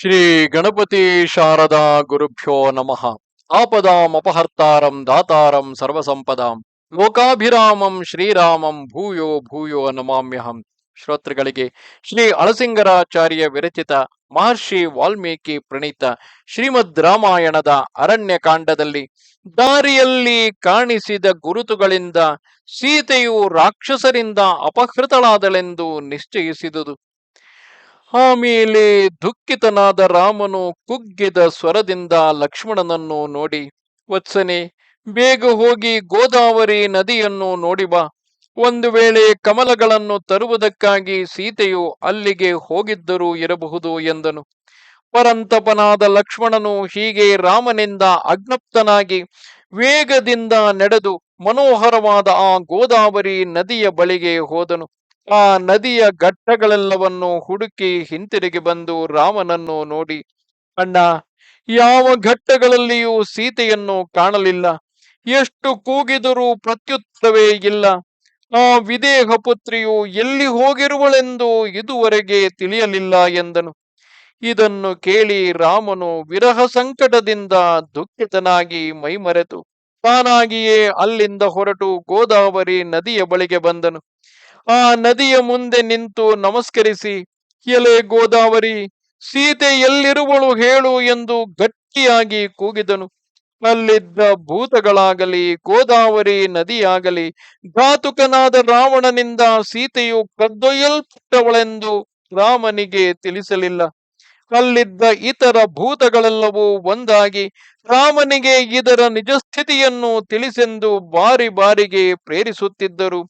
ಶ್ರೀ ಗಣಪತಿ ಶಾರದಾ ಗುರುಭ್ಯೋ ನಮಃ. ಆಪದಾಂ ಅಪಹರ್ತಾರಂ ದಾತಾರಂ ಸರ್ವಸಂಪದಾಂ. ಲೋಕಾಭಿರಾಮಂ ಶ್ರೀರಾಮಂ ಭೂಯೋ ಭೂಯೋ ನಮಾಮ್ಯಹಂ. ಶ್ರೋತೃಗಳಿಗೆ ಶ್ರೀ ಅಳಸಿಂಗರಾಚಾರ್ಯ ವಿರಚಿತ ಮಹರ್ಷಿ ವಾಲ್ಮೀಕಿ ಪ್ರಣೀತ ಶ್ರೀಮದ್ ರಾಮಾಯಣದ ಅರಣ್ಯಕಾಂಡದಲ್ಲಿ ದಾರಿಯಲ್ಲಿ ಕಾಣಿಸಿದ ಗುರುತುಗಳಿಂದ ಸೀತೆಯು ರಾಕ್ಷಸರಿಂದ ಅಪಹೃತಳಾದಳೆಂದು ನಿಶ್ಚಯಿಸಿದುದು. ಆಮೇಲೆ ದುಃಖಿತನಾದ ರಾಮನು ಕುಗ್ಗಿದ ಸ್ವರದಿಂದ ಲಕ್ಷ್ಮಣನನ್ನು ನೋಡಿ, ವತ್ಸನೆ, ಬೇಗ ಹೋಗಿ ಗೋದಾವರಿ ನದಿಯನ್ನು ನೋಡಿ ಬಾ. ಒಂದು ವೇಳೆ ಕಮಲಗಳನ್ನು ತರುವುದಕ್ಕಾಗಿ ಸೀತೆಯು ಅಲ್ಲಿಗೆ ಹೋಗಿದ್ದರೂ ಇರಬಹುದು ಎಂದನು. ಪರಂತಪನಾದ ಲಕ್ಷ್ಮಣನು ಹೀಗೆ ರಾಮನಿಂದ ಅಜ್ಞಪ್ತನಾಗಿ ವೇಗದಿಂದ ನಡೆದು ಮನೋಹರವಾದ ಆ ಗೋದಾವರಿ ನದಿಯ ಬಳಿಗೆ ಹೋದನು. ಆ ನದಿಯ ಘಟ್ಟಗಳೆಲ್ಲವನ್ನು ಹುಡುಕಿ ಹಿಂತಿರುಗಿ ಬಂದು ರಾಮನನ್ನು ನೋಡಿ, ಅಣ್ಣ, ಯಾವ ಘಟ್ಟಗಳಲ್ಲಿಯೂ ಸೀತೆಯನ್ನು ಕಾಣಲಿಲ್ಲ. ಎಷ್ಟು ಕೂಗಿದರೂ ಪ್ರತ್ಯುತ್ತರವೇ ಇಲ್ಲ. ಆ ವಿದೇಹ ಪುತ್ರಿಯು ಎಲ್ಲಿ ಹೋಗಿರುವಳೆಂದು ಇದುವರೆಗೆ ತಿಳಿಯಲಿಲ್ಲ ಎಂದನು. ಇದನ್ನು ಕೇಳಿ ರಾಮನು ವಿರಹ ಸಂಕಟದಿಂದ ದುಃಖಿತನಾಗಿ ಮೈಮರೆತು. ತಾನಾಗಿಯೇ ಅಲ್ಲಿಂದ ಹೊರಟು ಗೋದಾವರಿ ನದಿಯ ಬಳಿಗೆ ಬಂದನು. ಆ ನದಿಯ ಮುಂದೆ ನಿಂತು ನಮಸ್ಕರಿಸಿ, ಎಲೆ ಗೋದಾವರಿ ಸೀತೆ ಎಲ್ಲಿರುವಳು ಹೇಳು ಎಂದು ಗಟ್ಟಿಯಾಗಿ ಕೂಗಿದನು. ಅಲ್ಲಿದ್ದ ಭೂತಗಳಾಗಲಿ, ಗೋದಾವರಿ ನದಿಯಾಗಲಿ, ಘಾತುಕನಾದ ರಾವಣನಿಂದ ಸೀತೆಯು ಕದ್ದೊಯ್ಯಲ್ಪಟ್ಟವಳೆಂದು ರಾಮನಿಗೆ ತಿಳಿಸಲಿಲ್ಲ. ಅಲ್ಲಿದ್ದ ಇತರ ಭೂತಗಳೆಲ್ಲವೂ ಒಂದಾಗಿ, ರಾಮನಿಗೆ ಇದರ ನಿಜಸ್ಥಿತಿಯನ್ನು ತಿಳಿಸೆಂದು ಬಾರಿ ಬಾರಿಗೆ ಪ್ರೇರಿಸುತ್ತಿದ್ದರು.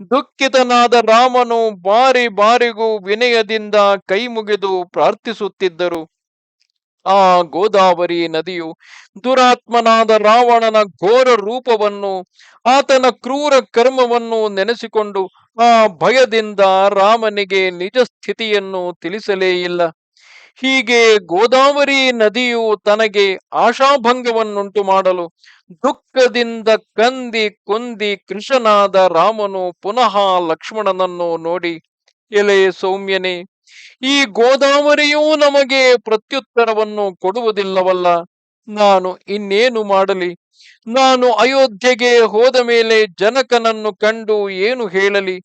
ದುಃಖಿತನಾದ ರಾಮನು ಬಾರಿ ಬಾರಿಗೂ ವಿನಯದಿಂದ ಕೈ ಮುಗಿದು ಪ್ರಾರ್ಥಿಸುತ್ತಿದ್ದರು. ಆ ಗೋದಾವರಿ ನದಿಯು ದುರಾತ್ಮನಾದ ರಾವಣನ ಘೋರ ರೂಪವನ್ನು, ಆತನ ಕ್ರೂರ ಕರ್ಮವನ್ನು ನೆನೆಸಿಕೊಂಡು ಆ ಭಯದಿಂದ ರಾಮನಿಗೆ ನಿಜ ಸ್ಥಿತಿಯನ್ನು ತಿಳಿಸಲೇ ಇಲ್ಲ. ಹೀಗೆ ಗೋದಾವರಿ ನದಿಯು ತನಗೆ ಆಶಾಭಂಗವನ್ನುಂಟು ಮಾಡಲು ದುಃಖದಿಂದ ಕಂದಿ ಕುಂದಿ ಕೃಷ್ಣನಾದ ರಾಮನು ಪುನಃ ಲಕ್ಷ್ಮಣನನ್ನು ನೋಡಿ, ಎಲೆ ಸೌಮ್ಯನೇ, ಈ ಗೋದಾವರಿಯೂ ನಮಗೆ ಪ್ರತ್ಯುತ್ತರವನ್ನು ಕೊಡುವುದಿಲ್ಲವಲ್ಲ, ನಾನು ಇನ್ನೇನು ಮಾಡಲಿ? ನಾನು ಅಯೋಧ್ಯೆಗೆ ಹೋದ ಮೇಲೆ ಜನಕನನ್ನು ಕಂಡು ಏನು ಹೇಳಲಿ?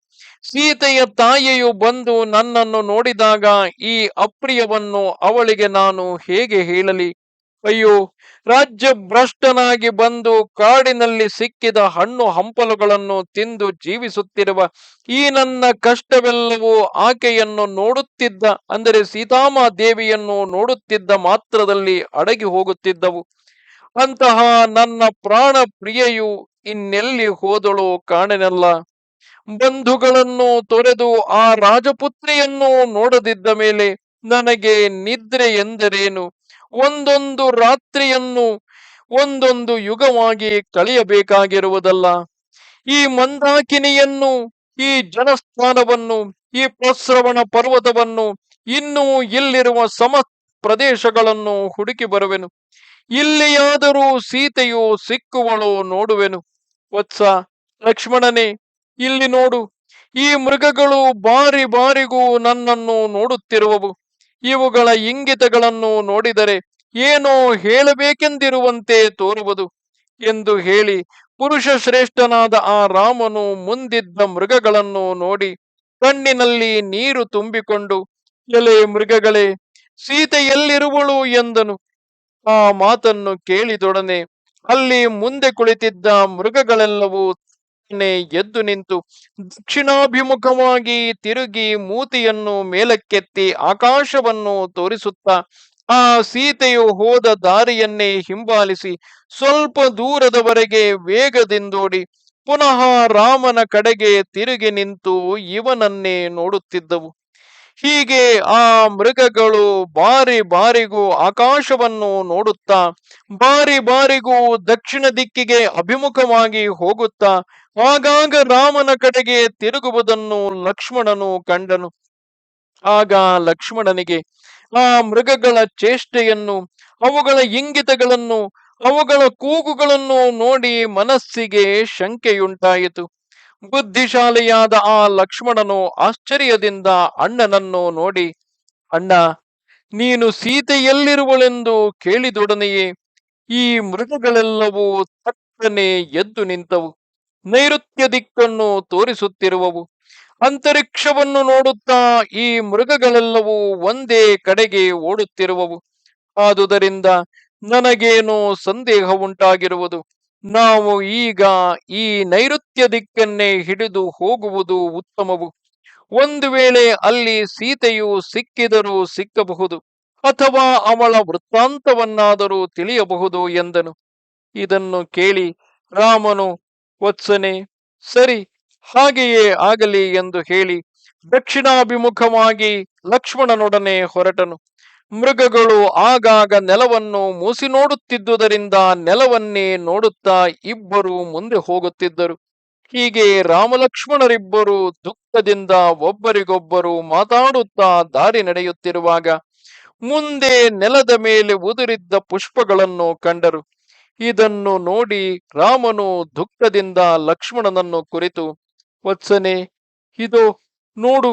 ಸೀತೆಯ ತಾಯಿಯು ಬಂದು ನನ್ನನ್ನು ನೋಡಿದಾಗ ಈ ಅಪ್ರಿಯವನ್ನು ಅವಳಿಗೆ ನಾನು ಹೇಗೆ ಹೇಳಲಿ? ಅಯ್ಯೋ ರಾಜ್ಯ ಭ್ರಷ್ಟನಾಗಿ ಬಂದು ಕಾಡಿನಲ್ಲಿ ಸಿಕ್ಕಿದ ಹಣ್ಣು ಹಂಪಲುಗಳನ್ನು ತಿಂದು ಜೀವಿಸುತ್ತಿರುವ ಈ ನನ್ನ ಕಷ್ಟವೆಲ್ಲವೂ ಆಕೆಯನ್ನು ನೋಡುತ್ತಿದ್ದ, ಅಂದರೆ ಸೀತಾಮ ದೇವಿಯನ್ನು ನೋಡುತ್ತಿದ್ದ ಮಾತ್ರದಲ್ಲಿ ಅಡಗಿ ಹೋಗುತ್ತಿದ್ದವು. ಅಂತಹ ನನ್ನ ಪ್ರಾಣ ಪ್ರಿಯೆಯು ಇನ್ನೆಲ್ಲಿ ಹೋದಳು ಕಾಣೆನಲ್ಲ. ಬಂಧುಗಳನ್ನು ತೊರೆದು ಆ ರಾಜಪುತ್ರಿಯನ್ನು ನೋಡದಿದ್ದ ಮೇಲೆ ನನಗೆ ನಿದ್ರೆ ಎಂದರೇನು? ಒಂದೊಂದು ರಾತ್ರಿಯನ್ನು ಒಂದೊಂದು ಯುಗವಾಗಿ ಕಳೆಯಬೇಕಾಗಿರುವುದಲ್ಲ. ಈ ಮಂದಾಕಿನಿಯನ್ನು, ಈ ಜನಸ್ಥಾನವನ್ನು, ಈ ಪ್ರಸ್ರವಣ ಪರ್ವತವನ್ನು ಇನ್ನೂ ಇಲ್ಲಿರುವ ಸಮ ಪ್ರದೇಶಗಳನ್ನು ಹುಡುಕಿ ಬರುವೆನು. ಇಲ್ಲಿಯಾದರೂ ಸೀತೆಯು ಸಿಕ್ಕುವಳು ನೋಡುವೆನು. ವತ್ಸ ಲಕ್ಷ್ಮಣನೇ ಇಲ್ಲಿ ನೋಡು, ಈ ಮೃಗಗಳು ಬಾರಿ ಬಾರಿಗೂ ನನ್ನನ್ನು ನೋಡುತ್ತಿರುವವು. ಇವುಗಳ ಇಂಗಿತಗಳನ್ನು ನೋಡಿದರೆ ಏನೋ ಹೇಳಬೇಕೆಂದಿರುವಂತೆ ತೋರುವುದು ಎಂದು ಹೇಳಿ ಪುರುಷ ಶ್ರೇಷ್ಠನಾದ ಆ ರಾಮನು ಮುಂದಿದ್ದ ಮೃಗಗಳನ್ನು ನೋಡಿ ಕಣ್ಣಿನಲ್ಲಿ ನೀರು ತುಂಬಿಕೊಂಡು, ಎಲೆ ಮೃಗಗಳೇ ಸೀತೆ ಎಲ್ಲಿರುವಳು ಎಂದನು. ಆ ಮಾತನ್ನು ಕೇಳಿದೊಡನೆ ಅಲ್ಲಿ ಮುಂದೆ ಕುಳಿತಿದ್ದ ಮೃಗಗಳೆಲ್ಲವೂ ಎದ್ದು ನಿಂತು ದಕ್ಷಿಣಾಭಿಮುಖವಾಗಿ ತಿರುಗಿ ಮೂತಿಯನ್ನು ಮೇಲಕ್ಕೆತ್ತಿ ಆಕಾಶವನ್ನು ತೋರಿಸುತ್ತಾ ಆ ಸೀತೆಯು ಹೋದ ದಾರಿಯನ್ನೇ ಹಿಂಬಾಲಿಸಿ ಸ್ವಲ್ಪ ದೂರದವರೆಗೆ ವೇಗದಿಂದೋಡಿ ಪುನಃ ರಾಮನ ಕಡೆಗೆ ತಿರುಗಿ ನಿಂತು ಇವನನ್ನೇ ನೋಡುತ್ತಿದ್ದವು. ಹೀಗೆ ಆ ಮೃಗಗಳು ಬಾರಿ ಬಾರಿಗೂ ಆಕಾಶವನ್ನು ನೋಡುತ್ತಾ, ಬಾರಿ ಬಾರಿಗೂ ದಕ್ಷಿಣ ದಿಕ್ಕಿಗೆ ಅಭಿಮುಖವಾಗಿ ಹೋಗುತ್ತಾ, ಆಗಾಗ ರಾಮನ ಕಡೆಗೆ ತಿರುಗುವುದನ್ನು ಲಕ್ಷ್ಮಣನು ಕಂಡನು. ಆಗ ಲಕ್ಷ್ಮಣನಿಗೆ, ಆ ಮೃಗಗಳ ಚೇಷ್ಟೆಯನ್ನು, ಅವುಗಳ ಇಂಗಿತಗಳನ್ನು, ಅವುಗಳ ಕೂಗುಗಳನ್ನು ನೋಡಿ ಮನಸ್ಸಿಗೆ ಶಂಕೆಯುಂಟಾಯಿತು. ಬುದ್ಧಿಶಾಲಿಯಾದ ಆ ಲಕ್ಷ್ಮಣನು ಆಶ್ಚರ್ಯದಿಂದ ಅಣ್ಣನನ್ನು ನೋಡಿ, ಅಣ್ಣ, ನೀನು ಸೀತೆಯಲ್ಲಿರುವಳೆಂದು ಕೇಳಿದೊಡನೆಯೇ, ಈ ಮೃಗಗಳೆಲ್ಲವೂ ತಕ್ಕನೆ ಎದ್ದು ನಿಂತವು. ನೈಋತ್ಯ ದಿಕ್ಕನ್ನು ತೋರಿಸುತ್ತಿರುವವು. ಅಂತರಿಕ್ಷವನ್ನು ನೋಡುತ್ತಾ ಈ ಮೃಗಗಳೆಲ್ಲವೂ ಒಂದೇ ಕಡೆಗೆ ಓಡುತ್ತಿರುವವು. ಆದುದರಿಂದ ನನಗೇನು ಸಂದೇಹ ಉಂಟಾಗಿರುವುದು ನಾವು ಈಗ ಈ ನೈಋತ್ಯ ದಿಕ್ಕನ್ನೇ ಹಿಡಿದು ಹೋಗುವುದು ಉತ್ತಮವು. ಒಂದು ವೇಳೆ ಅಲ್ಲಿ ಸೀತೆಯು ಸಿಕ್ಕಿದರೂ ಸಿಕ್ಕಬಹುದು, ಅಥವಾ ಅವಳ ವೃತ್ತಾಂತವನ್ನಾದರೂ ತಿಳಿಯಬಹುದು ಎಂದನು. ಇದನ್ನು ಕೇಳಿ ರಾಮನು, ವತ್ಸನೆ, ಸರಿ, ಹಾಗೆಯೇ ಆಗಲಿ ಎಂದು ಹೇಳಿ ದಕ್ಷಿಣಾಭಿಮುಖವಾಗಿ ಲಕ್ಷ್ಮಣನೊಡನೆ ಹೊರಟನು. ಮೃಗಗಳು ಆಗಾಗ ನೆಲವನ್ನು ಮೂಸಿ ನೋಡುತ್ತಿದ್ದುದರಿಂದ ನೆಲವನ್ನೇ ನೋಡುತ್ತಾ ಇಬ್ಬರು ಮುಂದೆ ಹೋಗುತ್ತಿದ್ದರು. ಹೀಗೆ ರಾಮಲಕ್ಷ್ಮಣರಿಬ್ಬರು ದುಃಖದಿಂದ ಒಬ್ಬರಿಗೊಬ್ಬರು ಮಾತಾಡುತ್ತಾ ದಾರಿ ನಡೆಯುತ್ತಿರುವಾಗ ಮುಂದೆ ನೆಲದ ಮೇಲೆ ಉದುರಿದ್ದ ಪುಷ್ಪಗಳನ್ನು ಕಂಡರು. ಇದನ್ನು ನೋಡಿ ರಾಮನು ದುಃಖದಿಂದ ಲಕ್ಷ್ಮಣನನ್ನು ಕುರಿತು, ವತ್ಸನೆ, ಇದು ನೋಡು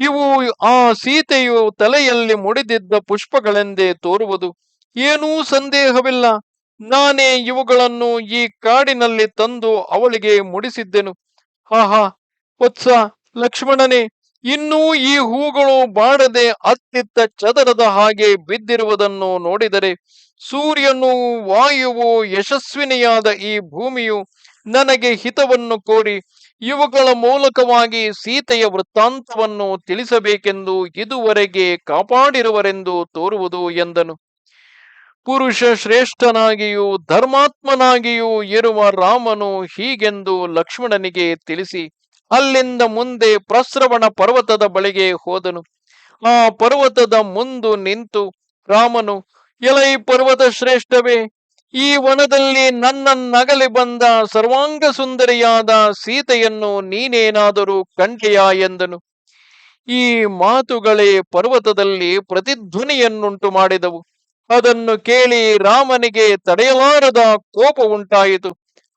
ಇವು ಆ ಸೀತೆಯು ತಲೆಯಲ್ಲಿ ಮುಡಿದಿದ್ದ ಪುಷ್ಪಗಳೆಂದೇ ತೋರುವುದು. ಏನೂ ಸಂದೇಹವಿಲ್ಲ. ನಾನೇ ಇವುಗಳನ್ನು ಈ ಕಾಡಿನಲ್ಲಿ ತಂದು ಅವಳಿಗೆ ಮುಡಿಸಿದ್ದೆನು. ಆಹಾ, ವತ್ಸ ಲಕ್ಷ್ಮಣನೇ, ಇನ್ನೂ ಈ ಹೂಗಳು ಬಾಡದೆ ಅತ್ತಿತ್ತ ಚದರದ ಹಾಗೆ ಬಿದ್ದಿರುವುದನ್ನು ನೋಡಿದರೆ, ಸೂರ್ಯನು ವಾಯುವು ಯಶಸ್ವಿನಿಯಾದ ಈ ಭೂಮಿಯು ನನಗೆ ಹಿತವನ್ನು ಕೋರಿ ಇವುಗಳ ಮೂಲಕವಾಗಿ ಸೀತೆಯ ವೃತ್ತಾಂತವನ್ನು ತಿಳಿಸಬೇಕೆಂದು ಇದುವರೆಗೆ ಕಾಪಾಡಿರುವರೆಂದು ತೋರುವುದು ಎಂದನು. ಪುರುಷ ಶ್ರೇಷ್ಠನಾಗಿಯೂ ಧರ್ಮಾತ್ಮನಾಗಿಯೂ ಇರುವ ರಾಮನು ಹೀಗೆಂದು ಲಕ್ಷ್ಮಣನಿಗೆ ತಿಳಿಸಿ ಅಲ್ಲಿಂದ ಮುಂದೆ ಪ್ರಸ್ರವಣ ಪರ್ವತದ ಬಳಿಗೆ ಹೋದನು. ಆ ಪರ್ವತದ ಮುಂದು ನಿಂತು, ರಾಮನು, ಎಲೈ ಪರ್ವತ ಶ್ರೇಷ್ಠವೇ ಈ ವನದಲ್ಲಿ ನನ್ನನ್ನಗಲಿ ಬಂದ ಸರ್ವಾಂಗ ಸುಂದರಿಯಾದ ಸೀತೆಯನ್ನು ನೀನೇನಾದರೂ ಕಂಡೆಯಾ ಎಂದನು. ಈ ಮಾತುಗಳೇ ಪರ್ವತದಲ್ಲಿ ಪ್ರತಿಧ್ವನಿಯನ್ನುಂಟು ಮಾಡಿದವು. ಅದನ್ನು ಕೇಳಿ ರಾಮನಿಗೆ ತಡೆಯಲಾರದ ಕೋಪ ಉಂಟಾಯಿತು.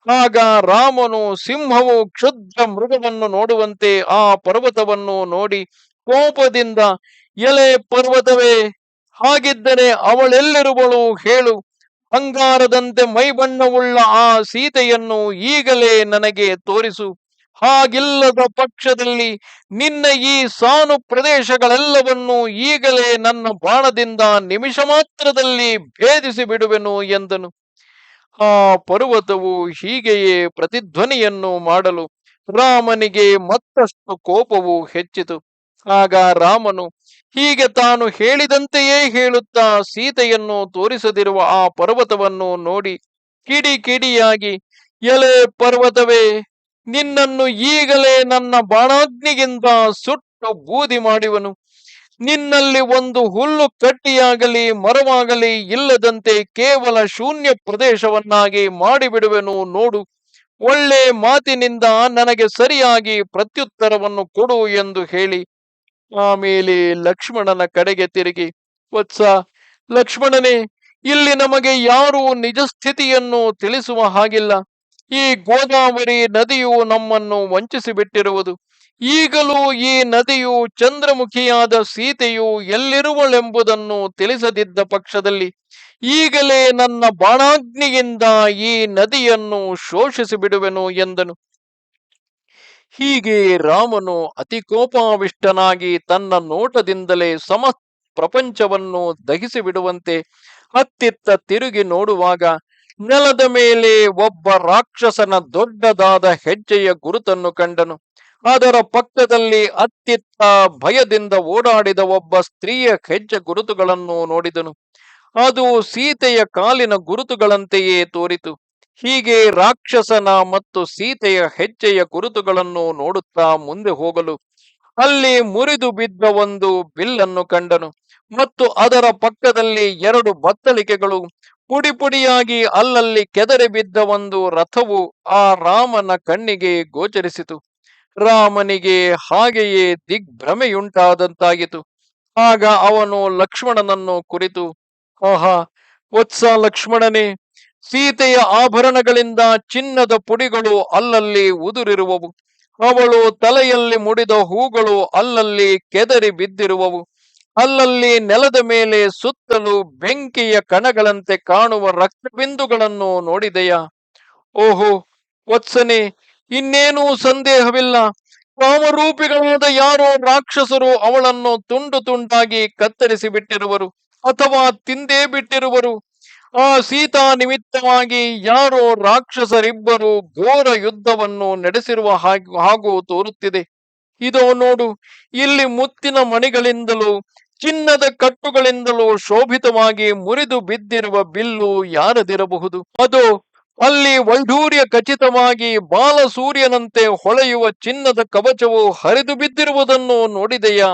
ಆಗ ರಾಮನು ಸಿಂಹವು ಕ್ಷುದ್ರ ಮೃಗವನ್ನು ನೋಡುವಂತೆ ಆ ಪರ್ವತವನ್ನು ನೋಡಿ ಕೋಪದಿಂದ, ಎಲೆ ಪರ್ವತವೇ, ಹಾಗಿದ್ದರೆ ಅವಳೆಲ್ಲಿರುವಳು ಹೇಳು. ಬಂಗಾರದಂತೆ ಮೈಬಣ್ಣವುಳ್ಳ ಆ ಸೀತೆಯನ್ನು ಈಗಲೇ ನನಗೆ ತೋರಿಸು. ಹಾಗಿಲ್ಲದ ಪಕ್ಷದಲ್ಲಿ ನಿನ್ನ ಈ ಸಾನು ಪ್ರದೇಶಗಳೆಲ್ಲವನ್ನೂ ಈಗಲೇ ನನ್ನ ಬಾಣದಿಂದ ನಿಮಿಷ ಮಾತ್ರದಲ್ಲಿ ಭೇದಿಸಿ ಬಿಡುವೆನು ಎಂದನು. ಆ ಪರ್ವತವು ಹೀಗೆಯೇ ಪ್ರತಿಧ್ವನಿಯನ್ನು ಮಾಡಲು ರಾಮನಿಗೆ ಮತ್ತಷ್ಟು ಕೋಪವು ಹೆಚ್ಚಿತು. ಆಗ ರಾಮನು ಹೀಗೆ ತಾನು ಹೇಳಿದಂತೆಯೇ ಹೇಳುತ್ತಾ ಸೀತೆಯನ್ನು ತೋರಿಸದಿರುವ ಆ ಪರ್ವತವನ್ನು ನೋಡಿ ಕಿಡಿ ಕಿಡಿಯಾಗಿ, ಎಲೆ ಪರ್ವತವೇ, ನಿನ್ನನ್ನು ಈಗಲೇ ನನ್ನ ಬಾಣಾಗ್ನಿಗಿಂತ ಸುಟ್ಟು ಬೂದಿ ಮಾಡುವನು. ನಿನ್ನಲ್ಲಿ ಒಂದು ಹುಲ್ಲು ಕಟ್ಟಿಯಾಗಲಿ, ಮರವಾಗಲಿ ಇಲ್ಲದಂತೆ ಕೇವಲ ಶೂನ್ಯ ಪ್ರದೇಶವನ್ನಾಗಿ ಮಾಡಿಬಿಡುವೆನು ನೋಡು. ಒಳ್ಳೆ ಮಾತಿನಿಂದ ನನಗೆ ಸರಿಯಾಗಿ ಪ್ರತ್ಯುತ್ತರವನ್ನು ಕೊಡು ಎಂದು ಹೇಳಿ ಆಮೇಲೆ ಲಕ್ಷ್ಮಣನ ಕಡೆಗೆ ತಿರುಗಿ, ವತ್ಸ, ಲಕ್ಷ್ಮಣನೇ, ಇಲ್ಲಿ ನಮಗೆ ಯಾರೂ ನಿಜ ಸ್ಥಿತಿಯನ್ನು ತಿಳಿಸುವ ಹಾಗಿಲ್ಲ. ಈ ಗೋದಾವರಿ ನದಿಯು ನಮ್ಮನ್ನು ವಂಚಿಸಿ ಬಿಟ್ಟಿರುವುದು ಈಗಲೂ ಈ ನದಿಯು ಚಂದ್ರಮುಖಿಯಾದ ಸೀತೆಯು ಎಲ್ಲಿರುವಳೆಂಬುದನ್ನು ತಿಳಿಸದಿದ್ದ ಪಕ್ಷದಲ್ಲಿ, ಈಗಲೇ ನನ್ನ ಬಾಣಾಗ್ನಿಯಿಂದ ಈ ನದಿಯನ್ನು ಶೋಷಿಸಿ ಬಿಡುವೆನು ಎಂದನು. ಹೀಗೆ ರಾಮನು ಅತಿ ಕೋಪಾವಿಷ್ಟನಾಗಿ ತನ್ನ ನೋಟದಿಂದಲೇ ಸಮ ಪ್ರಪಂಚವನ್ನು ದಹಿಸಿ ಬಿಡುವಂತೆ ಅತ್ತಿತ್ತ ತಿರುಗಿ ನೋಡುವಾಗ ನೆಲದ ಮೇಲೆ ಒಬ್ಬ ರಾಕ್ಷಸನ ದೊಡ್ಡದಾದ ಹೆಜ್ಜೆಯ ಗುರುತನ್ನು ಕಂಡನು. ಅದರ ಪಕ್ಕದಲ್ಲಿ ಅತ್ತಿತ್ತ ಭಯದಿಂದ ಓಡಾಡಿದ ಒಬ್ಬ ಸ್ತ್ರೀಯ ಹೆಜ್ಜೆ ಗುರುತುಗಳನ್ನು ನೋಡಿದನು. ಅದು ಸೀತೆಯ ಕಾಲಿನ ಗುರುತುಗಳಂತೆಯೇ ತೋರಿತು. ಹೀಗೆ ರಾಕ್ಷಸನ ಮತ್ತು ಸೀತೆಯ ಹೆಜ್ಜೆಯ ಗುರುತುಗಳನ್ನು ನೋಡುತ್ತಾ ಮುಂದೆ ಹೋಗಲು ಅಲ್ಲಿ ಮುರಿದು ಬಿದ್ದ ಒಂದು ಬಿಲ್ಲನ್ನು ಕಂಡನು. ಮತ್ತು ಅದರ ಪಕ್ಕದಲ್ಲಿ ಎರಡು ಬತ್ತಳಿಕೆಗಳು ಪುಡಿ ಪುಡಿಯಾಗಿ ಅಲ್ಲಲ್ಲಿ ಕೆದರಿ ಬಿದ್ದ ಒಂದು ರಥವು ಆ ರಾಮನ ಕಣ್ಣಿಗೆ ಗೋಚರಿಸಿತು. ರಾಮನಿಗೆ ಹಾಗೆಯೇ ದಿಗ್ಭ್ರಮೆಯುಂಟಾದಂತಾಗಿತು ಆಗ ಅವನು ಲಕ್ಷ್ಮಣನನ್ನು ಕುರಿತು, ಆಹಾ, ವತ್ಸ ಲಕ್ಷ್ಮಣನೇ ಸೀತೆಯ ಆಭರಣಗಳಿಂದ ಚಿನ್ನದ ಪುಡಿಗಳು ಅಲ್ಲಲ್ಲಿ ಉದುರಿರುವವು. ಅವಳು ತಲೆಯಲ್ಲಿ ಮುಡಿದ ಹೂಗಳು ಅಲ್ಲಲ್ಲಿ ಕೆದರಿ ಬಿದ್ದಿರುವವು. ಅಲ್ಲಲ್ಲಿ ನೆಲದ ಮೇಲೆ ಸುತ್ತಲೂ ಬೆಂಕಿಯ ಕಣಗಳಂತೆ ಕಾಣುವ ರಕ್ತಬಿಂದುಗಳನ್ನು ನೋಡಿದೆಯಾ. ಓಹೋ, ವತ್ಸನೆ, ಇನ್ನೇನೂ ಸಂದೇಹವಿಲ್ಲ. ಕಾಮರೂಪಿಗಳಾದ ಯಾರೋ ರಾಕ್ಷಸರು ಅವಳನ್ನು ತುಂಡು ತುಂಡಾಗಿ ಕತ್ತರಿಸಿ ಬಿಟ್ಟಿರುವರು ಅಥವಾ ತಿಂದೇ ಬಿಟ್ಟಿರುವರು. ಆ ಸೀತಾ ನಿಮಿತ್ತವಾಗಿ ಯಾರೋ ರಾಕ್ಷಸರಿಬ್ಬರು ಘೋರ ಯುದ್ಧವನ್ನು ನಡೆಸಿರುವ ಹಾಗ್- ತೋರುತ್ತಿದೆ. ಇದೋ ನೋಡು, ಇಲ್ಲಿ ಮುತ್ತಿನ ಮಣಿಗಳಿಂದಲೂ, ಚಿನ್ನದ ಕಟ್ಟುಗಳಿಂದಲೂ ಶೋಭಿತವಾಗಿ ಮುರಿದು ಬಿದ್ದಿರುವ ಬಿಲ್ಲು ಯಾರದಿರಬಹುದು? ಅದು, ಅಲ್ಲಿ ವೈಢೂರ್ಯ ಖಚಿತವಾಗಿ ಬಾಲಸೂರ್ಯನಂತೆ ಹೊಳೆಯುವ ಚಿನ್ನದ ಕವಚವು ಹರಿದು ಬಿದ್ದಿರುವುದನ್ನು ನೋಡಿದೆಯಾ?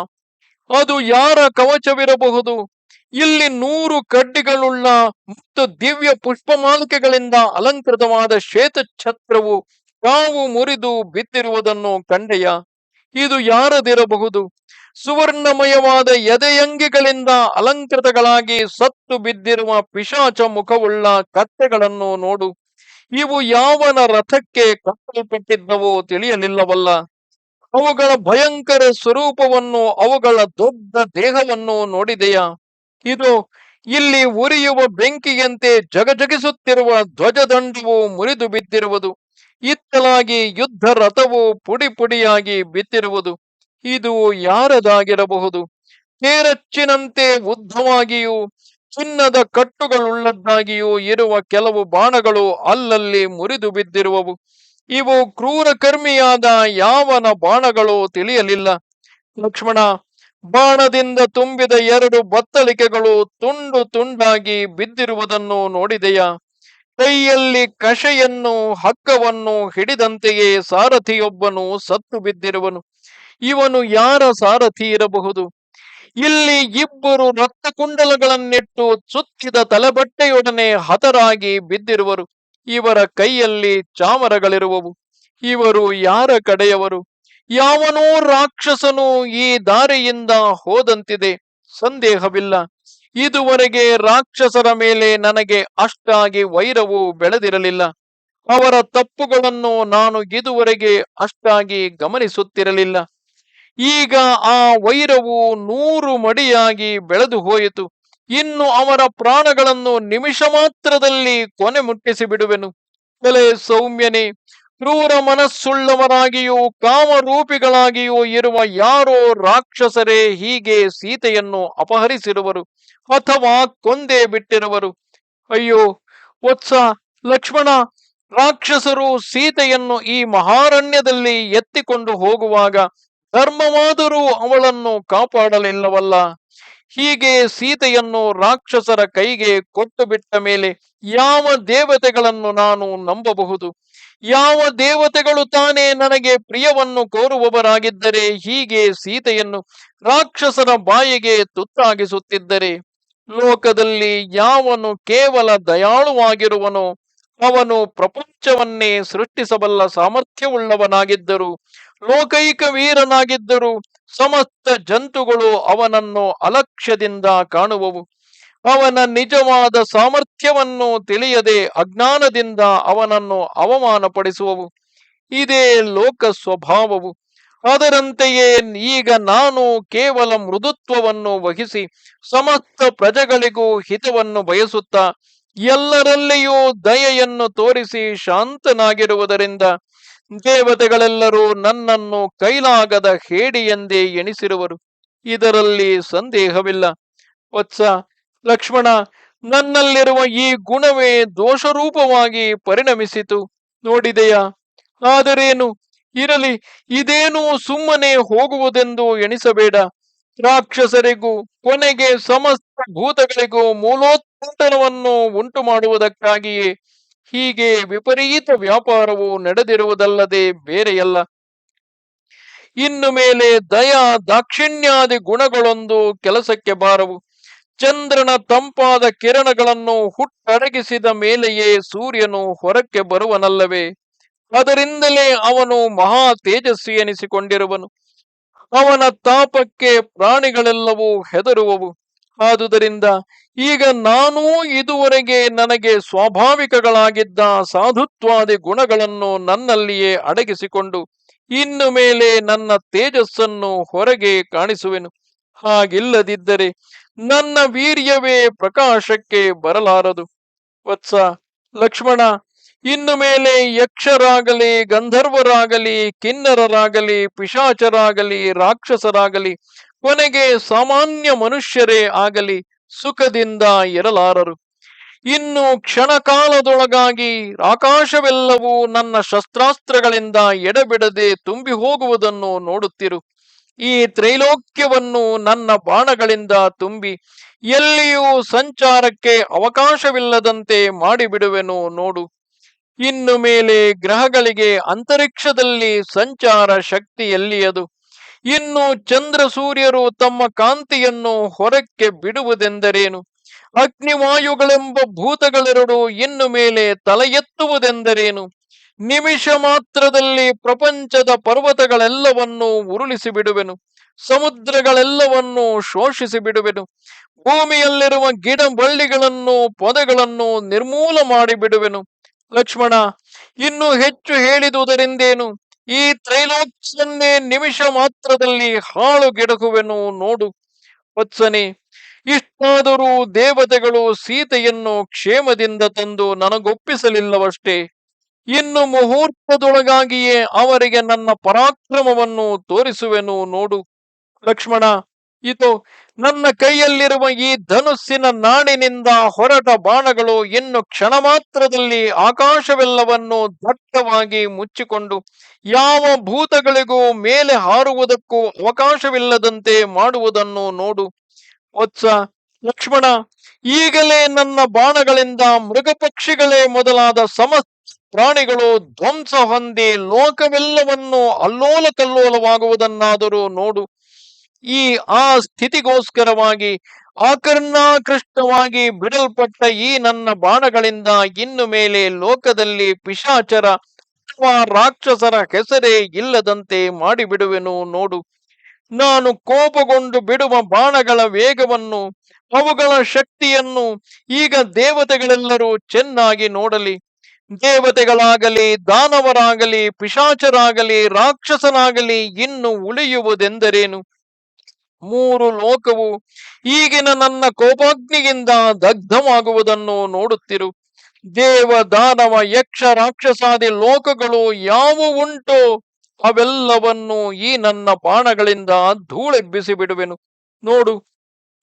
ಅದು ಯಾರ ಕವಚವಿರಬಹುದು? ಇಲ್ಲಿ ನೂರು ಕಡ್ಡಿಗಳುಳ್ಳ ಮತ್ತು ದಿವ್ಯ ಪುಷ್ಪಮಾಲಿಕೆಗಳಿಂದ ಅಲಂಕೃತವಾದ ಶ್ವೇತ ಛತ್ರವು ಕಾವು ಮುರಿದು ಬಿದ್ದಿರುವುದನ್ನು ಕಂಡೆಯ? ಇದು ಯಾರದಿರಬಹುದು? ಸುವರ್ಣಮಯವಾದ ಎದೆಯಂಗಿಗಳಿಂದ ಅಲಂಕೃತಗಳಾಗಿ ಸತ್ತು ಬಿದ್ದಿರುವ ಪಿಶಾಚ ಮುಖವುಳ್ಳ ಕತ್ತೆಗಳನ್ನು ನೋಡು. ಇವು ಯಾವನ ರಥಕ್ಕೆ ಕಟ್ಟಲ್ಪಟ್ಟಿದ್ದವೋ ತಿಳಿಯಲಿಲ್ಲವಲ್ಲ. ಅವುಗಳ ಭಯಂಕರ ಸ್ವರೂಪವನ್ನು ಅವುಗಳ ದೊಡ್ಡ ದೇಹವನ್ನು ನೋಡಿದೆಯಾ? ಇದು ಇಲ್ಲಿ ಉರಿಯುವ ಬೆಂಕಿಯಂತೆ ಜಗಜಗಿಸುತ್ತಿರುವ ಧ್ವಜದಂಡವು ಮುರಿದು ಬಿದ್ದಿರುವುದು. ಇತ್ತಲಾಗಿ ಯುದ್ಧ ರಥವು ಪುಡಿ ಪುಡಿಯಾಗಿ ಬಿದ್ದಿರುವುದು. ಇದು ಯಾರದಾಗಿರಬಹುದು? ತೇರಚ್ಚಿನಂತೆ ಉದ್ದವಾಗಿಯೂ, ಚಿನ್ನದ ಕಟ್ಟುಗಳುಳ್ಳದ್ದಾಗಿಯೂ ಇರುವ ಕೆಲವು ಬಾಣಗಳು ಅಲ್ಲಲ್ಲಿ ಮುರಿದು ಬಿದ್ದಿರುವವು. ಇವು ಕ್ರೂರಕರ್ಮಿಯಾದ ಯಾವನ ಬಾಣಗಳು ತಿಳಿಯಲಿಲ್ಲ. ಲಕ್ಷ್ಮಣ ಬಾಣದಿಂದ ತುಂಬಿದ ಎರಡು ಬತ್ತಳಿಕೆಗಳು ತುಂಡು ತುಂಡಾಗಿ ಬಿದ್ದಿರುವುದನ್ನು ನೋಡಿದೆಯಾ. ಕೈಯಲ್ಲಿ ಕಷೆಯನ್ನು, ಹಗ್ಗವನ್ನು ಹಿಡಿದಂತೆಯೇ ಸಾರಥಿಯೊಬ್ಬನು ಸತ್ತು ಬಿದ್ದಿರುವನು. ಇವನು ಯಾರ ಸಾರಥಿ ಇರಬಹುದು? ಇಲ್ಲಿ ಇಬ್ಬರು ರಕ್ತ ಕುಂಡಲಗಳನ್ನಿಟ್ಟು ಸುತ್ತಿದ ತಲೆಬಟ್ಟೆಯೊಡನೆ ಹತರಾಗಿ ಬಿದ್ದಿರುವರು. ಇವರ ಕೈಯಲ್ಲಿ ಚಾಮರಗಳಿರುವವು. ಇವರು ಯಾರ ಕಡೆಯವರು? ಯಾವನೋ ರಾಕ್ಷಸನು ಈ ದಾರಿಯಿಂದ ಹೋದಂತಿದೆ, ಸಂದೇಹವಿಲ್ಲ. ಇದುವರೆಗೆ ರಾಕ್ಷಸರ ಮೇಲೆ ನನಗೆ ಅಷ್ಟಾಗಿ ವೈರವು ಬೆಳೆದಿರಲಿಲ್ಲ. ಅವರ ತಪ್ಪುಗಳನ್ನು ನಾನು ಇದುವರೆಗೆ ಅಷ್ಟಾಗಿ ಗಮನಿಸುತ್ತಿರಲಿಲ್ಲ. ಈಗ ಆ ವೈರವು ನೂರು ಮಡಿಯಾಗಿ ಬೆಳೆದು ಹೋಯಿತು. ಇನ್ನು ಅವರ ಪ್ರಾಣಗಳನ್ನು ನಿಮಿಷ ಮಾತ್ರದಲ್ಲಿ ಕೊನೆ ಮುಟ್ಟಿಸಿ ಬಿಡುವೆನು ತಲೆ ಸೌಮ್ಯನೇ ಕ್ರೂರ ಮನಸ್ಸುಳ್ಳವರಾಗಿಯೂ ಕಾಮರೂಪಿಗಳಾಗಿಯೂ ಇರುವ ಯಾರೋ ರಾಕ್ಷಸರೇ, ಹೀಗೆ ಸೀತೆಯನ್ನು ಅಪಹರಿಸಿರುವರು ಅಥವಾ ಕೊಂದೇ ಬಿಟ್ಟಿರುವರು. ಅಯ್ಯೋ, ವತ್ಸ ಲಕ್ಷ್ಮಣ, ರಾಕ್ಷಸರು ಸೀತೆಯನ್ನು ಈ ಮಹಾರಣ್ಯದಲ್ಲಿ ಎತ್ತಿಕೊಂಡು ಹೋಗುವಾಗ ಧರ್ಮವಾದರೂ ಅವಳನ್ನು ಕಾಪಾಡಲಿಲ್ಲವಲ್ಲ. ಹೀಗೆ ಸೀತೆಯನ್ನು ರಾಕ್ಷಸರ ಕೈಗೆ ಕೊಟ್ಟು ಬಿಟ್ಟ ಮೇಲೆ ಯಾವ ದೇವತೆಗಳನ್ನು ನಾನು ನಂಬಬಹುದು? ಯಾವ ದೇವತೆಗಳು ತಾನೇ ನನಗೆ ಪ್ರಿಯವನ್ನು ಕೋರುವವರಾಗಿದ್ದರೆ ಹೀಗೆ ಸೀತೆಯನ್ನು ರಾಕ್ಷಸರ ಬಾಯಿಗೆ ತುತ್ತಾಗಿಸುತ್ತಿದ್ದರೆ ಲೋಕದಲ್ಲಿ ಯಾವನು ಕೇವಲ ದಯಾಳುವಾಗಿರುವನೋ ಅವನು ಪ್ರಪಂಚವನ್ನೇ ಸೃಷ್ಟಿಸಬಲ್ಲ ಸಾಮರ್ಥ್ಯವುಳ್ಳವನಾಗಿದ್ದರು, ಲೋಕೈಕ ವೀರನಾಗಿದ್ದರು, ಸಮಸ್ತ ಜಂತುಗಳು ಅವನನ್ನು ಅಲಕ್ಷ್ಯದಿಂದ ಕಾಣುವವು. ಅವನ ನಿಜವಾದ ಸಾಮರ್ಥ್ಯವನ್ನು ತಿಳಿಯದೆ ಅಜ್ಞಾನದಿಂದ ಅವನನ್ನು ಅವಮಾನಪಡಿಸುವವು. ಇದೇ ಲೋಕ ಸ್ವಭಾವವು. ಅದರಂತೆಯೇ ಈಗ ನಾನು ಕೇವಲ ಮೃದುತ್ವವನ್ನು ವಹಿಸಿ ಸಮಸ್ತ ಪ್ರಜೆಗಳಿಗೂ ಹಿತವನ್ನು ಬಯಸುತ್ತಾ ಎಲ್ಲರಲ್ಲಿಯೂ ದಯೆಯನ್ನು ತೋರಿಸಿ ಶಾಂತನಾಗಿರುವುದರಿಂದ ದೇವತೆಗಳೆಲ್ಲರೂ ನನ್ನನ್ನು ಕೈಲಾಗದ ಹೇಡಿ ಎಂದೇ ಎಣಿಸಿರುವರು. ಇದರಲ್ಲಿ ಸಂದೇಹವಿಲ್ಲ. ವತ್ಸ ಲಕ್ಷ್ಮಣ, ನನ್ನಲ್ಲಿರುವ ಈ ಗುಣವೇ ದೋಷರೂಪವಾಗಿ ಪರಿಣಮಿಸಿತು. ನೋಡಿದೆಯಾ? ಆದರೇನು? ಇರಲಿ, ಇದೇನು ಸುಮ್ಮನೆ ಹೋಗುವುದೆಂದು ಎಣಿಸಬೇಡ. ರಾಕ್ಷಸರಿಗೂ, ಕೊನೆಗೆ ಸಮಸ್ತ ಭೂತಗಳಿಗೂ ಮೂಲೋತ್ಪನ್ನವನ್ನು ಉಂಟು ಮಾಡುವುದಕ್ಕಾಗಿಯೇ ಹೀಗೆ ವಿಪರೀತ ವ್ಯಾಪಾರವು ನಡೆದಿರುವುದಲ್ಲದೆ ಬೇರೆಯಲ್ಲ. ಇನ್ನು ಮೇಲೆ ದಯಾ ದಾಕ್ಷಿಣ್ಯಾದಿ ಗುಣಗಳೊಂದು ಕೆಲಸಕ್ಕೆ ಬಾರವು. ಚಂದ್ರನ ತಂಪಾದ ಕಿರಣಗಳನ್ನು ಹುಟ್ಟಡಗಿಸಿದ ಮೇಲೆಯೇ ಸೂರ್ಯನು ಹೊರಕ್ಕೆ ಬರುವನಲ್ಲವೇ? ಅದರಿಂದಲೇ ಅವನು ಮಹಾ ತೇಜಸ್ವಿ ಎನಿಸಿಕೊಂಡಿರುವನು. ಅವನ ತಾಪಕ್ಕೆ ಪ್ರಾಣಿಗಳೆಲ್ಲವೂ ಹೆದರುವವು. ಆದುದರಿಂದ ಈಗ ನಾನೂ ಇದುವರೆಗೆ ನನಗೆ ಸ್ವಾಭಾವಿಕಗಳಾಗಿದ್ದ ಸಾಧುತ್ವಾದಿ ಗುಣಗಳನ್ನು ನನ್ನಲ್ಲಿಯೇ ಅಡಗಿಸಿಕೊಂಡು ಇನ್ನು ಮೇಲೆ ನನ್ನ ತೇಜಸ್ಸನ್ನು ಹೊರಗೆ ಕಾಣಿಸುವೆನು. ಹಾಗಿಲ್ಲದಿದ್ದರೆ ನನ್ನ ವೀರ್ಯವೇ ಪ್ರಕಾಶಕ್ಕೆ ಬರಲಾರದು. ವತ್ಸ ಲಕ್ಷ್ಮಣ, ಇನ್ನು ಮೇಲೆ ಯಕ್ಷರಾಗಲಿ, ಗಂಧರ್ವರಾಗಲಿ, ಕಿನ್ನರರಾಗಲಿ, ಪಿಶಾಚರಾಗಲಿ, ರಾಕ್ಷಸರಾಗಲಿ, ಕೊನೆಗೆ ಸಾಮಾನ್ಯ ಮನುಷ್ಯರೇ ಆಗಲಿ ಸುಖದಿಂದ ಇರಲಾರರು. ಇನ್ನು ಕ್ಷಣಕಾಲದೊಳಗಾಗಿ ಆಕಾಶವೆಲ್ಲವೂ ನನ್ನ ಶಸ್ತ್ರಾಸ್ತ್ರಗಳಿಂದ ಎಡಬಿಡದೆ ತುಂಬಿ ಹೋಗುವುದನ್ನು ನೋಡುತ್ತಿರು. ಈ ತ್ರೈಲೋಕ್ಯವನ್ನು ನನ್ನ ಬಾಣಗಳಿಂದ ತುಂಬಿ ಎಲ್ಲಿಯೂ ಸಂಚಾರಕ್ಕೆ ಅವಕಾಶವಿಲ್ಲದಂತೆ ಮಾಡಿಬಿಡುವೆನು ನೋಡು. ಇನ್ನು ಮೇಲೆ ಗ್ರಹಗಳಿಗೆ ಅಂತರಿಕ್ಷದಲ್ಲಿ ಸಂಚಾರ ಶಕ್ತಿ ಎಲ್ಲಿಯದು? ಇನ್ನು ಚಂದ್ರ ಸೂರ್ಯರು ತಮ್ಮ ಕಾಂತಿಯನ್ನು ಹೊರಕ್ಕೆ ಬಿಡುವುದೆಂದರೇನು? ಅಗ್ನಿವಾಯುಗಳೆಂಬ ಭೂತಗಳೆರಡು ಇನ್ನು ಮೇಲೆ ತಲೆ ಎತ್ತುವುದೆಂದರೇನು ನಿಮಿಷ ಮಾತ್ರದಲ್ಲಿ ಪ್ರಪಂಚದ ಪರ್ವತಗಳೆಲ್ಲವನ್ನೂ ಉರುಳಿಸಿ ಬಿಡುವೆನು ಸಮುದ್ರಗಳೆಲ್ಲವನ್ನೂ ಶೋಷಿಸಿ ಬಿಡುವೆನು ಭೂಮಿಯಲ್ಲಿರುವ ಗಿಡ ಬಳ್ಳಿಗಳನ್ನು ಪೊದೆಗಳನ್ನು ನಿರ್ಮೂಲ ಮಾಡಿ ಬಿಡುವೆನು ಲಕ್ಷ್ಮಣ, ಇನ್ನು ಹೆಚ್ಚು ಹೇಳಿದುದರಿಂದೇನು? ಈ ತ್ರೈಲೋಕ್ಯವನ್ನೇ ನಿಮಿಷ ಮಾತ್ರದಲ್ಲಿ ಹಾಳು ಗೆಡಗುವೆನು ನೋಡು. ವತ್ಸನೆ, ಇಷ್ಟಾದರೂ ದೇವತೆಗಳು ಸೀತೆಯನ್ನು ಕ್ಷೇಮದಿಂದ ತಂದು ನನಗೊಪ್ಪಿಸಲಿಲ್ಲವಷ್ಟೇ. ಇನ್ನು ಮುಹೂರ್ತದೊಳಗಾಗಿಯೇ ಅವರಿಗೆ ನನ್ನ ಪರಾಕ್ರಮವನ್ನು ತೋರಿಸುವೆನು. ನೋಡು ಲಕ್ಷ್ಮಣ, ಇದು ನನ್ನ ಕೈಯಲ್ಲಿರುವ ಈ ಧನುಸ್ಸಿನ ನಾಡಿನಿಂದ ಹೊರಟ ಬಾಣಗಳು ಇನ್ನು ಕ್ಷಣ ಮಾತ್ರದಲ್ಲಿ ಆಕಾಶವೆಲ್ಲವನ್ನು ದಟ್ಟವಾಗಿ ಮುಚ್ಚಿಕೊಂಡು ಯಾವ ಭೂತಗಳಿಗೂ ಮೇಲೆ ಹಾರುವುದಕ್ಕೂ ಅವಕಾಶವಿಲ್ಲದಂತೆ ಮಾಡುವುದನ್ನು ನೋಡು. ವತ್ಸ ಲಕ್ಷ್ಮಣ, ಈಗಲೇ ನನ್ನ ಬಾಣಗಳಿಂದ ಮೃಗಪಕ್ಷಿಗಳೇ ಮೊದಲಾದ ಸಮಸ್ತ ಪ್ರಾಣಿಗಳು ಧ್ವಂಸ ಹೊಂದಿ ಲೋಕವೆಲ್ಲವನ್ನು ಅಲ್ಲೋಲ ಕಲ್ಲೋಲವಾಗುವುದನ್ನಾದರೂ ನೋಡು. ಈ ಆ ಸ್ಥಿತಿಗೋಸ್ಕರವಾಗಿ, ಆಕರ್ಣಾಕೃಷ್ಟವಾಗಿ ಬಿಡಲ್ಪಟ್ಟ ಈ ನನ್ನ ಬಾಣಗಳಿಂದ ಇನ್ನು ಮೇಲೆ ಲೋಕದಲ್ಲಿ ಪಿಶಾಚರ ಅಥವಾ ರಾಕ್ಷಸರ ಹೆಸರೇ ಇಲ್ಲದಂತೆ ಮಾಡಿಬಿಡುವೆನು ನೋಡು. ನಾನು ಕೋಪಗೊಂಡು ಬಿಡುವ ಬಾಣಗಳ ವೇಗವನ್ನು, ಅವುಗಳ ಶಕ್ತಿಯನ್ನು ಈಗ ದೇವತೆಗಳೆಲ್ಲರೂ ಚೆನ್ನಾಗಿ ನೋಡಲಿ. ದೇವತೆಗಳಾಗಲಿ, ದಾನವರಾಗಲಿ, ಪಿಶಾಚರಾಗಲಿ, ರಾಕ್ಷಸನಾಗಲಿ ಇನ್ನು ಉಳಿಯುವುದೆಂದರೇನು? ಮೂರು ಲೋಕವು ಈಗಿನ ನನ್ನ ಕೋಪಾಗ್ನಿಯಿಂದ ದಗ್ಧವಾಗುವುದನ್ನು ನೋಡುತ್ತಿರು. ದೇವ, ದಾನವ, ಯಕ್ಷ, ರಾಕ್ಷಸಾದಿ ಲೋಕಗಳು ಯಾವುವುಂಟೋ ಅವೆಲ್ಲವನ್ನು ಈ ನನ್ನ ಬಾಣಗಳಿಂದ ಧೂಳೆಬ್ಬಿಸಿ ಬಿಡುವೆನು. ನೋಡು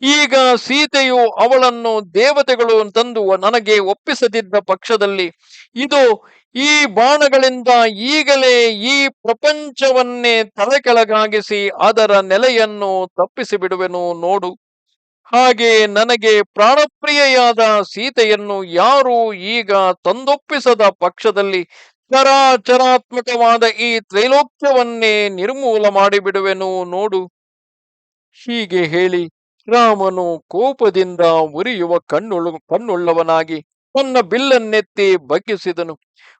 ಈಗ ಸೀತೆಯು ಅವಳನ್ನು ದೇವತೆಗಳು ತಂದು ನನಗೆ ಒಪ್ಪಿಸದಿದ್ದ ಪಕ್ಷದಲ್ಲಿ, ಇದು ಈ ಬಾಣಗಳಿಂದ ಈಗಲೇ ಈ ಪ್ರಪಂಚವನ್ನೇ ತಲೆ ಕೆಳಗಾಗಿಸಿ ಅದರ ನೆಲೆಯನ್ನು ತಪ್ಪಿಸಿ ಬಿಡುವೆನು ನೋಡು. ಹಾಗೆ ನನಗೆ ಪ್ರಾಣಪ್ರಿಯೆಯಾದ ಸೀತೆಯನ್ನು ಯಾರು ಈಗ ತಂದೊಪ್ಪಿಸದ ಪಕ್ಷದಲ್ಲಿ ಚರಾಚರಾತ್ಮಕವಾದ ಈ ತ್ರೈಲೋಕ್ಯವನ್ನೇ ನಿರ್ಮೂಲ ಮಾಡಿಬಿಡುವೆನು ನೋಡು. ಹೀಗೆ ಹೇಳಿ ರಾಮನು ಕೋಪದಿಂದ ಉರಿಯುವ ಕಣ್ಣುಳ್ಳ ಕಣ್ಣುಳ್ಳವನಾಗಿ ತನ್ನ ಬಿಲ್ಲನ್ನೆತ್ತಿ ಬಗ್ಗಿಸಿದನು.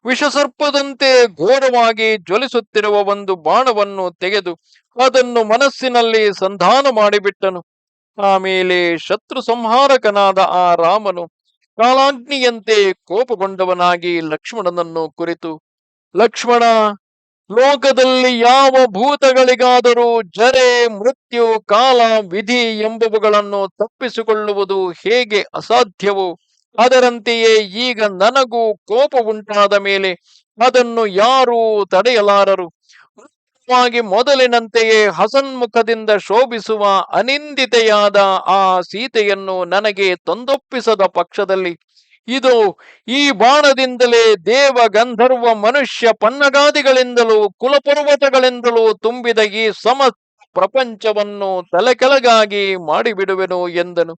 ವಿಷಸರ್ಪದಂತೆ ಘೋರವಾಗಿ ಜ್ವಲಿಸುತ್ತಿರುವ ಒಂದು ಬಾಣವನ್ನು ತೆಗೆದು ಅದನ್ನು ಮನಸ್ಸಿನಲ್ಲಿ ಸಂಧಾನ ಮಾಡಿಬಿಟ್ಟನು. ಆಮೇಲೆ ಶತ್ರು ಸಂಹಾರಕನಾದ ಆ ರಾಮನು ಕಾಲಾಗ್ನಿಯಂತೆ ಕೋಪಗೊಂಡವನಾಗಿ ಲಕ್ಷ್ಮಣನನ್ನು ಕುರಿತು, ಲಕ್ಷ್ಮಣ ಲೋಕದಲ್ಲಿ ಯಾವ ಭೂತಗಳಿಗಾದರೂ ಜರೆ ಮೃತ್ಯು, ಕಾಲ, ವಿಧಿ ಎಂಬುವುಗಳನ್ನು ತಪ್ಪಿಸಿಕೊಳ್ಳುವುದು ಹೇಗೆ ಅಸಾಧ್ಯವು, ಅದರಂತೆಯೇ ಈಗ ನನಗೂ ಕೋಪ ಉಂಟಾದ ಮೇಲೆ ಅದನ್ನು ಯಾರೂ ತಡೆಯಲಾರರು. ಮುಖ್ಯವಾಗಿ ಮೊದಲಿನಂತೆಯೇ ಹಸನ್ಮುಖದಿಂದ ಶೋಭಿಸುವ ಅನಿಂದಿತೆಯಾದ ಆ ಸೀತೆಯನ್ನು ನನಗೆ ತಂದೊಪ್ಪಿಸದ ಪಕ್ಷದಲ್ಲಿ ಇದು ಈ ಬಾಣದಿಂದಲೇ ದೇವ ಗಂಧರ್ವ ಮನುಷ್ಯ ಪನ್ನಗಾದಿಗಳಿಂದಲೂ ಕುಲಪರ್ವತಗಳಿಂದಲೂ ತುಂಬಿದ ಈ ಸಮ ಪ್ರಪಂಚವನ್ನು ತಲೆಕೆಳಗಾಗಿ ಮಾಡಿಬಿಡುವೆನು ಎಂದನು.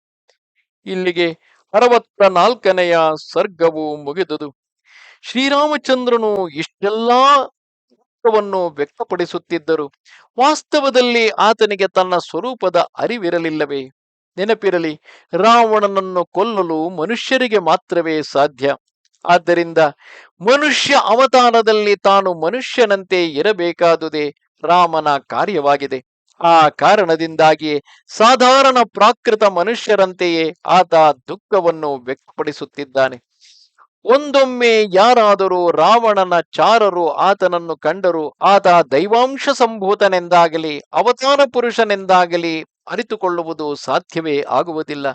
ಇಲ್ಲಿಗೆ ಅರವತ್ತ ನಾಲ್ಕನೆಯ ಸರ್ಗವು ಮುಗಿದುದು. ಶ್ರೀರಾಮಚಂದ್ರನು ಇಷ್ಟೆಲ್ಲಾ ವ್ಯಕ್ತಪಡಿಸುತ್ತಿದ್ದರು. ವಾಸ್ತವದಲ್ಲಿ ಆತನಿಗೆ ತನ್ನ ಸ್ವರೂಪದ ಅರಿವಿರಲಿಲ್ಲವೇ? ನೆನಪಿರಲಿ, ರಾವಣನನ್ನು ಕೊಲ್ಲಲು ಮನುಷ್ಯರಿಗೆ ಮಾತ್ರವೇ ಸಾಧ್ಯ. ಆದ್ದರಿಂದ ಮನುಷ್ಯ ಅವತಾರದಲ್ಲಿ ತಾನು ಮನುಷ್ಯನಂತೆ ಇರಬೇಕಾದುದೇ ರಾಮನ ಕಾರ್ಯವಾಗಿದೆ. ಆ ಕಾರಣದಿಂದಾಗಿಯೇ ಸಾಧಾರಣ ಪ್ರಾಕೃತ ಮನುಷ್ಯರಂತೆಯೇ ಆತ ದುಃಖವನ್ನು ವ್ಯಕ್ತಪಡಿಸುತ್ತಿದ್ದಾನೆ. ಒಂದೊಮ್ಮೆ ಯಾರಾದರೂ ರಾವಣನ ಚಾರರು ಆತನನ್ನು ಕಂಡರು ಆತ ದೈವಾಂಶ ಸಂಭೂತನೆಂದಾಗಲಿ, ಅವತಾರ ಪುರುಷನೆಂದಾಗಲಿ ಅರಿತುಕೊಳ್ಳುವುದು ಸಾಧ್ಯವೇ ಆಗುವುದಿಲ್ಲ.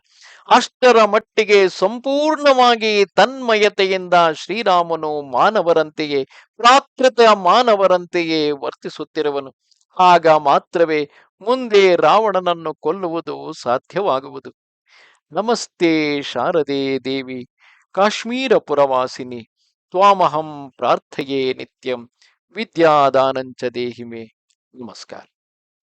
ಅಷ್ಟರ ಮಟ್ಟಿಗೆ ಸಂಪೂರ್ಣವಾಗಿ ತನ್ಮಯತೆಯಿಂದ ಶ್ರೀರಾಮನು ಮಾನವರಂತೆಯೇ ಪ್ರಾಕೃತ ಮಾನವರಂತೆಯೇ ವರ್ತಿಸುತ್ತಿರುವನು. ಆಗ ಮಾತ್ರವೇ ಮುಂದೆ ರಾವಣನನ್ನು ಕೊಲ್ಲುವುದು ಸಾಧ್ಯವಾಗುವುದು. ನಮಸ್ತೆ ಶಾರದೆ ದೇವಿ ಕಾಶ್ಮೀರ ಪುರವಾಸಿನಿ ತ್ವಾಮಹಂ ಪ್ರಾರ್ಥೆಯೇ ನಿತ್ಯಂ ವಿದ್ಯಾದಾನಂಚ ದೇಹಿಮೆ. ನಮಸ್ಕಾರ.